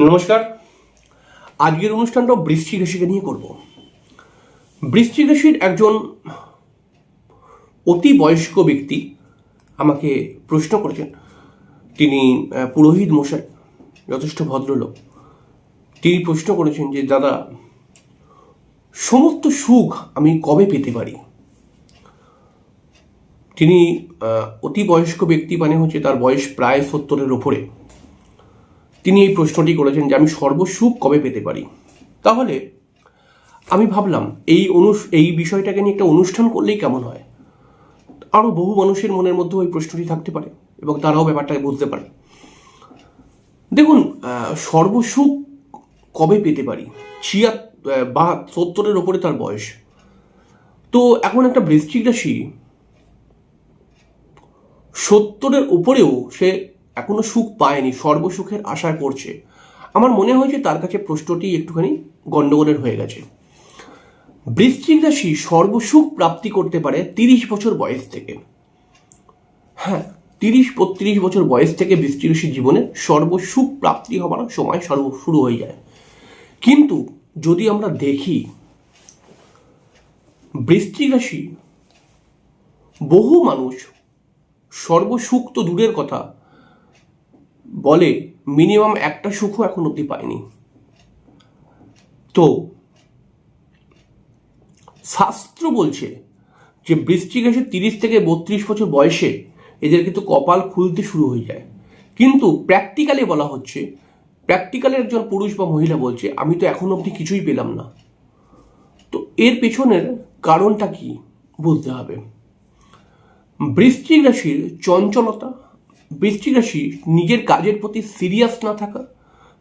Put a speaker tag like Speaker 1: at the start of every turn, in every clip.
Speaker 1: নমস্কার। আজকের অনুষ্ঠানটা বৃশ্চিক রাশিকে নিয়ে করব। বৃশ্চিক রাশির একজন অতি বয়স্ক ব্যক্তি আমাকে প্রশ্ন করেছেন। তিনি পুরোহিত মশাই, যথেষ্ট ভদ্রলোক। তিনি প্রশ্ন করেছেন যে, দাদা, সমস্ত সুখ আমি কবে পেতে পারি? তিনি অতি বয়স্ক ব্যক্তি মানে হচ্ছে তার বয়স প্রায় সত্তরের ওপরে তিনি এই প্রশ্নটি করেছেন যে আমি সর্বসুখ কবে পেতে পারি? তাহলে আমি ভাবলাম, এই অনু এই বিষয়টাকে নিয়ে একটা অনুষ্ঠান করলেই কেমন হয়? আরও বহু মানুষের মনের মধ্যেও ওই প্রশ্নটি থাকতে পারে এবং তারাও ব্যাপারটাকে বুঝতে পারে। দেখুন সর্বসুখ কবে পেতে পারি? ছিয়া বা সত্তরের ওপরে তার বয়স। তো এখন একটা বৃশ্চিক রাশি সত্তরের উপরেও সে এখনও সুখ পায়নি, সর্বসুখের আশায় করছে। আমার মনে হয় যে তার কাছে প্রশ্নটি একটুখানি গন্ডগোলের হয়ে গেছে। বৃশ্চিক রাশি সর্বসুখ প্রাপ্তি করতে পারে তিরিশ বছর বয়স থেকে। হ্যাঁ তিরিশ, বত্রিশ বছর বয়স থেকে বৃশ্চিক রাশির জীবনে সর্বসুখ প্রাপ্তি হবার সময় সর্ব, শুরু হয়ে যায়। কিন্তু যদি আমরা দেখি, বৃশ্চিক রাশি বহু মানুষ সর্বসুখ তো দূরের কথা বলে, মিনিমাম একটা সুখও এখন অবধি পায়নি তো, শাস্ত্র বলছে যে বৃশ্চিক রাশি তিরিশ থেকে বত্রিশ বছর বয়সে এদের কিন্তু কপাল খুলতে শুরু হয়ে যায়। কিন্তু প্র্যাকটিক্যালি বলা হচ্ছে প্র্যাকটিক্যালি একজন পুরুষ বা মহিলা বলছে, আমি তো এখন অবধি কিছুই পেলাম না। তো এর পেছনের কারণটা কি বুঝতে হবে? বৃশ্চিক রাশির চঞ্চলতা বৃশ্চিক রাশি নিজের কাজের প্রতি সিরিয়াস না থাকা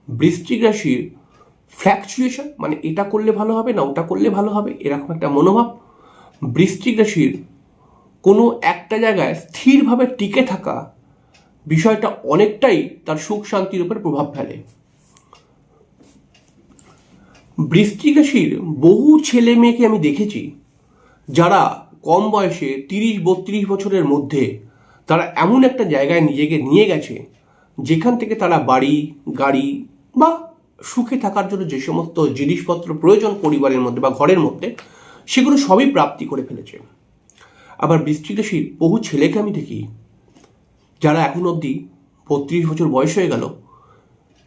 Speaker 1: বৃশ্চিক রাশির ফ্ল্যাকচুয়েশন মানে এটা করলে ভালো হবে না ওটা করলে ভালো হবে, এরকম একটা মনোভাব। বৃশ্চিক রাশির কোনো একটা জায়গায় স্থিরভাবে টিকে থাকা বিষয়টা অনেকটাই তার সুখ শান্তির উপর প্রভাব ফেলে। বৃশ্চিক রাশির বহু ছেলে মেয়েকে আমি দেখেছি, যারা কম বয়সে তিরিশ বত্রিশ বছরের মধ্যে তারা এমন একটা জায়গায় নিজেকে নিয়ে গেছে, যেখান থেকে তারা বাড়ি, গাড়ি বা সুখে থাকার জন্য যে সমস্ত জিনিসপত্র প্রয়োজন পরিবারের মধ্যে বা ঘরের মধ্যে, সেগুলো সবই প্রাপ্তি করে ফেলেছে। আবার বৃষ্টিক রাশির বহু ছেলেকে আমি দেখি, যারা এখন অবধি বত্রিশ বছর বয়স হয়ে গেল,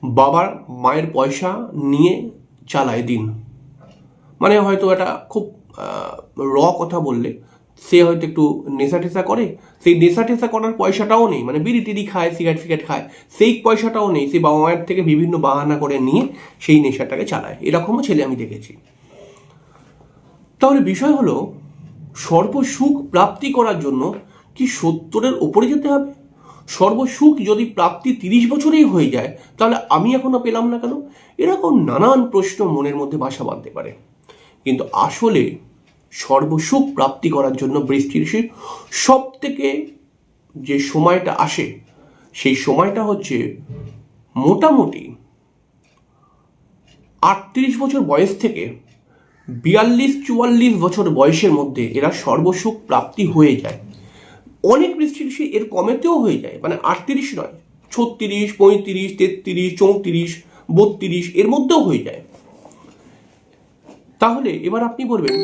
Speaker 1: বাবার মায়ের পয়সা নিয়ে চালায় দিন। মানে হয়তো এটা খুব র কথা বললে সে হয়তো একটু নেশা টেশা করে, সেই নেশা টেশা করার পয়সাটাও নেই মানে বিড়ি টিড়ি খায়, সিগারেট ফিগারেট খায়, সেই পয়সাটাও নেই, সেই বাবা মায়ের থেকে বিভিন্ন বাহানা করে নিয়ে সেই নেশাটাকে চালায়। এরকমও ছেলে আমি দেখেছি। তাহলে বিষয় হলো, সর্বসুখ প্রাপ্তি করার জন্য কি সত্তরের ওপরে যেতে হবে? সর্বসুখ যদি প্রাপ্তি তিরিশ বছরেই হয়ে যায়, তাহলে আমি এখনও পেলাম না কেন? এরকম নানান প্রশ্ন মনের মধ্যে বাসা বাঁধতে পারে। কিন্তু আসলে সর্বসুখ প্রাপ্তি করার জন্য বৃষ্টির সব থেকে যে সময়টা আসে, সেই সময়টা হচ্ছে মোটামুটি আটত্রিশ বছর বয়স থেকে বিয়াল্লিশ চুয়াল্লিশ বছর বয়সের মধ্যে এরা সর্বসুখ প্রাপ্তি হয়ে যায়। অনেক বৃষ্টি ঋষি এর কমেতেও হয়ে যায় মানে আটত্রিশ নয়, ছত্রিশ, পঁয়ত্রিশ, তেত্রিশ, চৌত্রিশ, বত্রিশ, এর মধ্যেও হয়ে যায়। তাহলে এবার আপনি বলবেন,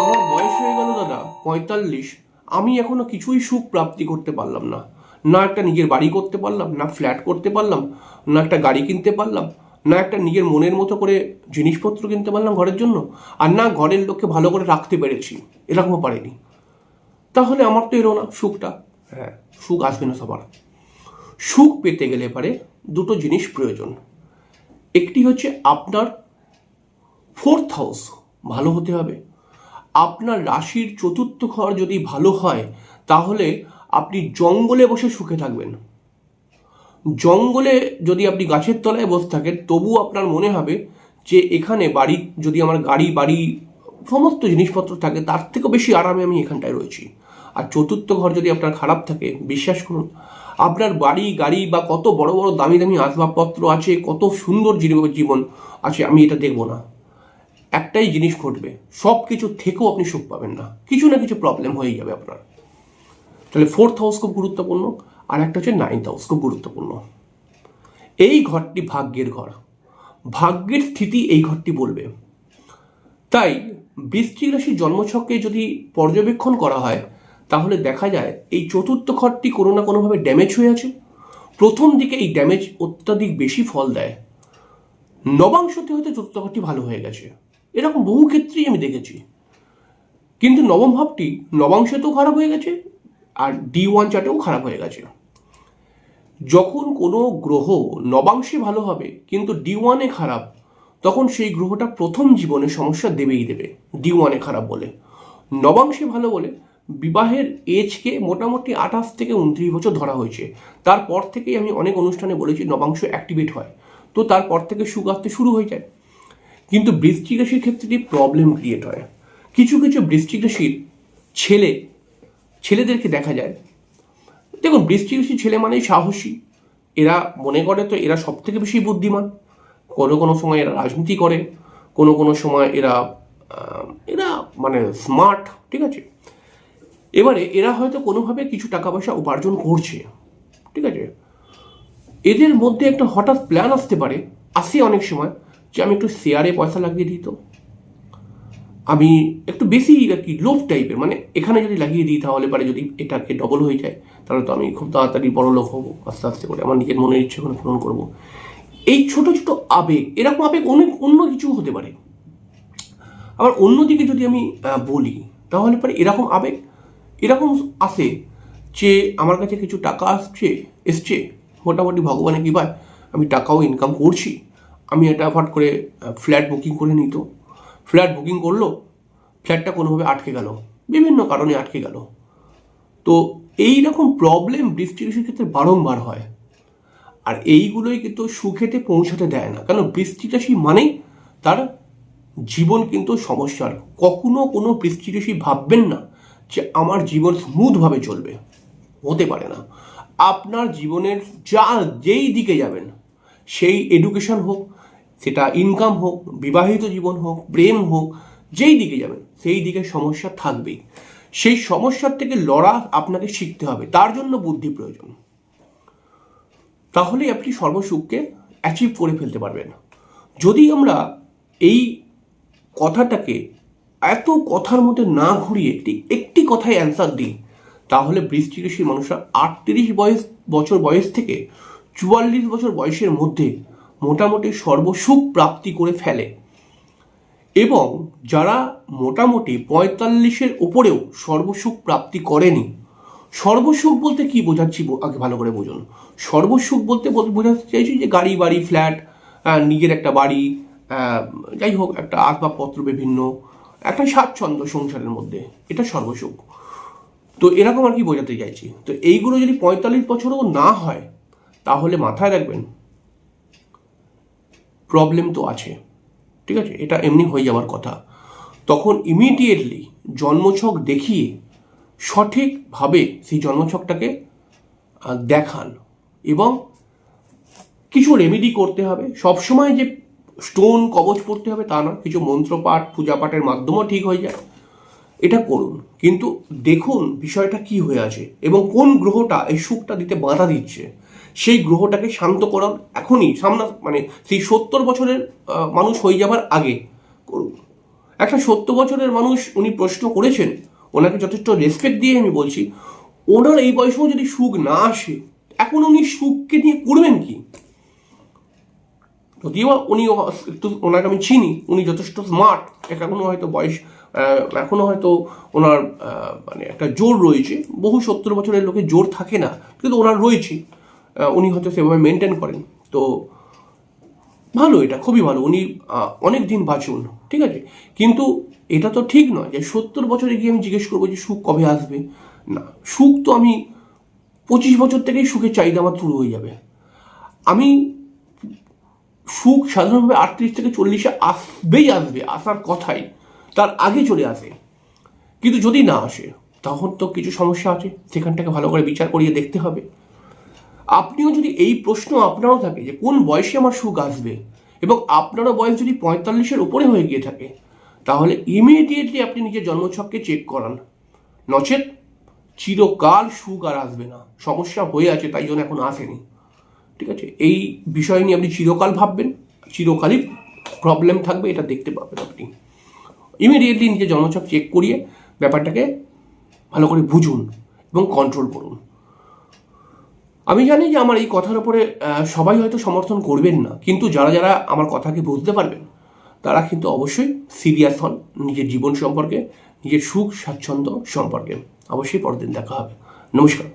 Speaker 1: আমার বয়স হয়ে গেল দাদা, পঁয়তাল্লিশ। আমি এখনও কিছুই সুখ প্রাপ্তি করতে পারলাম না। না একটা নিজের বাড়ি করতে পারলাম, না ফ্ল্যাট করতে পারলাম, না একটা গাড়ি কিনতে পারলাম, না একটা নিজের মনের মতো করে জিনিসপত্র কিনতে পারলাম ঘরের জন্য, আর না ঘরের লোককে ভালো করে রাখতে পেরেছি। এরকমও পারিনি। তাহলে আমার তো এলো না সুখটা। হ্যাঁ সুখ আসবে না সবার। সুখ পেতে গেলে পারে দুটো জিনিস প্রয়োজন। একটি হচ্ছে আপনার ফোর্থ হাউস ভালো হতে হবে। আপনার রাশির চতুর্থ ঘর যদি ভালো হয়, তাহলে আপনি জঙ্গলে বসে সুখে থাকবেন। জঙ্গলে যদি আপনি গাছের তলায় বসে থাকেন, তবু আপনার মনে হবে যে এখানে বাড়ি, যদি আমার গাড়ি, বাড়ি, সমস্ত জিনিসপত্র থাকে, তার থেকেও বেশি আরামে আমি এখানটায় রয়েছি। আর চতুর্থ ঘর যদি আপনার খারাপ থাকে, বিশ্বাস করুন, আপনার বাড়ি, গাড়ি বা কত বড় বড় দামি দামি আসবাবপত্র আছে, কত সুন্দর জীবন আছে, আমি এটা দেখব না। একটাই জিনিস ঘটবে সব কিছু থেকেও আপনি সুখ পাবেন না। কিছু না কিছু প্রবলেম হয়ে যাবে আপনার। তাহলে ফোর্থ হাউস খুব গুরুত্বপূর্ণ, আর একটা হচ্ছে নাইন্থ হাউস খুব গুরুত্বপূর্ণ। এই ঘরটি ভাগ্যের ঘর। ভাগ্যের স্থিতি এই ঘরটি বলবে। তাই বৃশ্চিক রাশির জন্মছককে যদি পর্যবেক্ষণ করা হয়, তাহলে দেখা যায় এই চতুর্থ ঘরটি কোনো না কোনোভাবে ড্যামেজ হয়ে আছে। প্রথম দিকে এই ড্যামেজ অত্যাধিক বেশি ফল দেয়। নবাংশতে হয়তো চতুর্থ ঘরটি ভালো হয়ে গেছে। এরকম বহু ক্ষেত্রেই আমি দেখেছি। কিন্তু নবম ভাবটি নবাংশতেও খারাপ হয়ে গেছে আর ডি ওয়ান চার্টেও খারাপ হয়ে গেছে। যখন কোনো গ্রহ নবাংশে ভালো হবে, কিন্তু ডি ওয়ানে খারাপ, তখন সেই গ্রহটা প্রথম জীবনে সমস্যা দেবেই দেবে, ডি ওয়ানে খারাপ বলে। নবাংশে ভালো বলে বিবাহের এজকে মোটামুটি আঠাশ থেকে উনত্রিশ বছর ধরা হয়েছে। তারপর থেকেই আমি অনেক অনুষ্ঠানে বলেছি নবাংশ অ্যাক্টিভেট হয়। তো তারপর থেকে সুখ আসতে শুরু হয়ে যায়। কিন্তু বৃশ্চিক রাশির ক্ষেত্রে প্রবলেম ক্রিয়েট হয়। কিছু কিছু বৃশ্চিক রাশির ছেলে, ছেলেদেরকে দেখা যায়। দেখুন বৃষ্টি রাশির ছেলে মানেই সাহসী। এরা মনে করে তো এরা সব থেকে বেশি বুদ্ধিমান। কোনো কোনো সময় এরা রাজনীতি করে, কোনো কোনো সময় এরা এরা মানে স্মার্ট ঠিক আছে? এবারে এরা হয়তো কোনোভাবে কিছু টাকা পয়সা উপার্জন করছে, ঠিক আছে? এদের মধ্যে একটা হঠাৎ প্ল্যান আসতে পারে, আসে অনেক সময়। যে আমি একটু শেয়ারে পয়সা লাগিয়ে দিই তো। আমি একটু বেশি আর কি লোভ টাইপের মানে এখানে যদি লাগিয়ে দিই তাহলে পারে যদি এটাকে ডবল হয়ে যায়, তাহলে তো আমি খুব তাড়াতাড়ি বড় লোক হব, আস্তে আস্তে করে আমার নিজের মনের ইচ্ছে ইচ্ছেগুলো পূরণ করব। এই ছোট ছোট আবেগ, এরকম আবেগ অনেক অন্য কিছু হতে পারে। আবার অন্যদিকে যদি আমি বলি, তাহলে পরে এরকম আবেগ, এরকম আসে যে আমার কাছে কিছু টাকা আসছে, এসছে, মোটামুটি ভগবানের কৃপায় আমি টাকাও ইনকাম করছি। আমি এটা ফট করে ফ্ল্যাট বুকিং করে নিত ফ্ল্যাট বুকিং করল ফ্ল্যাটটা কোনোভাবে আটকে গেল। বিভিন্ন কারণে আটকে গেল। তো এই রকম প্রবলেম বৃষ্টি ঋষির ক্ষেত্রে বারংবার হয়। আর এইগুলোই কিন্তু সুখেতে পৌঁছাতে দেয় না। কারণ বৃষ্টি রাশি মানেই তার জীবন কিন্তু সমস্যার কখনো কোনো বৃষ্টি ভাববেন না যে আমার জীবন স্মুথভাবে চলবে। হতে পারে না। আপনার জীবনের যা যেই দিকে যাবেন, সেই এডুকেশন হোক সেটা ইনকাম হোক, বিবাহিত জীবন হোক, প্রেম হোক, যেই দিকে যাবেন, সেই দিকে সমস্যা থাকবেই। সেই সমস্যার থেকে লড়া আপনাকে শিখতে হবে, তার জন্য বুদ্ধি প্রয়োজন। তাহলেই আপনি সর্বসুখকে অ্যাচিভ করে ফেলতে পারবেন। যদি আমরা এই কথাটাকে এত কথার মধ্যে না ঘুরিয়ে একটি একটি কথায় অ্যান্সার দিই, তাহলে বৃষ্টি মানুষরা আটত্রিশ বয়স, বছর বয়স থেকে চুয়াল্লিশ বছর বয়সের মধ্যে মোটামুটি সর্বসুখ প্রাপ্তি করে ফেলে। এবং যারা মোটামুটি পঁয়তাল্লিশের ওপরেও সর্বসুখ প্রাপ্তি করেনি, সর্বসুখ বলতে কি বোঝাচ্ছি আগে ভালো করে বুঝুন। সর্বসুখ বলতে বোঝাতে চাইছি যে গাড়ি, বাড়ি, ফ্ল্যাট নিজের একটা বাড়ি যাই হোক, একটা আসবাবপত্র বিভিন্ন, একটা স্বাচ্ছন্দ্য সংসারের মধ্যে। এটা সর্বসুখ। তো এরকম আর কি বোঝাতে চাইছি। তো এইগুলো যদি পঁয়তাল্লিশ বছরও না হয়, তাহলে মাথায় রাখবেন প্রবলেম তো আছে। ঠিক আছে? এটা এমনি হয়ে যাওয়ার কথা। তখন ইমিডিয়েটলি জন্মছক দেখিয়ে সঠিকভাবে সেই জন্মছকটাকে দেখান এবং কিছু রেমেডি করতে হবে। সবসময় যে স্টোন কবচ পড়তে হবে তা না কিছু মন্ত্রপাঠ পূজা পাঠের মাধ্যমেও ঠিক হয়ে যায়। এটা করুন। কিন্তু দেখুন বিষয়টা কি হয়ে আছে এবং কোন গ্রহটা এই সুখটা দিতে বাধা দিচ্ছে। সেই গ্রহটাকে শান্ত করার এখনই সামনা মানে সেই সত্তর বছরের মানুষ হয়ে যাবার আগে করুন। একটা সত্তর বছরের মানুষ উনি প্রশ্ন করেছেন ওনাকে যথেষ্ট রেসপেক্ট দিয়ে আমি বলছি ওনার এই বয়সেও যদি সুখ না আসে এখন উনি সুখকে নিয়ে করবেন কি? যদিও উনি একটু ওনাকে আমি চিনি উনি যথেষ্ট স্মার্ট এখনও হয়তো বয়স আহ, এখনও হয়তো ওনার মানে একটা জোর রয়েছে বহু সত্তর বছরের লোকের জোর থাকে না কিন্তু ওনার রয়েছে। উনি হয়তো সেভাবে মেনটেন করেন। তো ভালো এটা, খুবই ভালো। উনি অনেক দিন বাঁচুন, ঠিক আছে? কিন্তু এটা তো ঠিক নয় যে সত্তর বছরে গিয়ে আমি জিজ্ঞেস করব যে সুখ কবে আসবে? না, সুখ তো আমি পঁচিশ বছর থেকেই সুখের চাহিদা আমার শুরু হয়ে যাবে। আমি সুখ সাধারণভাবে আটত্রিশ থেকে চল্লিশে আসবেই আসবে, আসার কথাই। তার আগে চলে আসে। কিন্তু যদি না আসে, তখন তো কিছু সমস্যা আছে। সেখানটাকে ভালো করে বিচার করিয়ে দেখতে হবে। আপনিও যদি এই প্রশ্ন আপনারও থাকে যে কোন বয়সে আমার সুখ আসবে এবং আপনারও বয়স যদি পঁয়তাল্লিশের উপরে হয়ে গিয়ে থাকে, তাহলে ইমিডিয়েটলি আপনি নিজের জন্মছককে চেক করান। নচেত চিরকাল সুখ আর আসবে না। সমস্যা হয়ে আছে, তাই জন্য এখন আসেনি। ঠিক আছে? এই বিষয় নিয়ে আপনি চিরকাল ভাববেন, চিরকালই প্রবলেম থাকবে, এটা দেখতে পাবেন আপনি। ইমিডিয়েটলি নিজের জন্মছক চেক করিয়ে ব্যাপারটাকে ভালো করে বুঝুন এবং কন্ট্রোল করুন। আমি জানি যে আমার এই কথার উপরে সবাই হয়তো সমর্থন করবেন না, কিন্তু যারা যারা আমার কথাকে বুঝতে পারবেন, তারা কিন্তু অবশ্যই সিরিয়াস হন নিজের জীবন সম্পর্কে, নিজের সুখ, স্বাচ্ছন্দ্য সম্পর্কে। অবশ্যই পরদিন দেখা হবে। নমস্কার।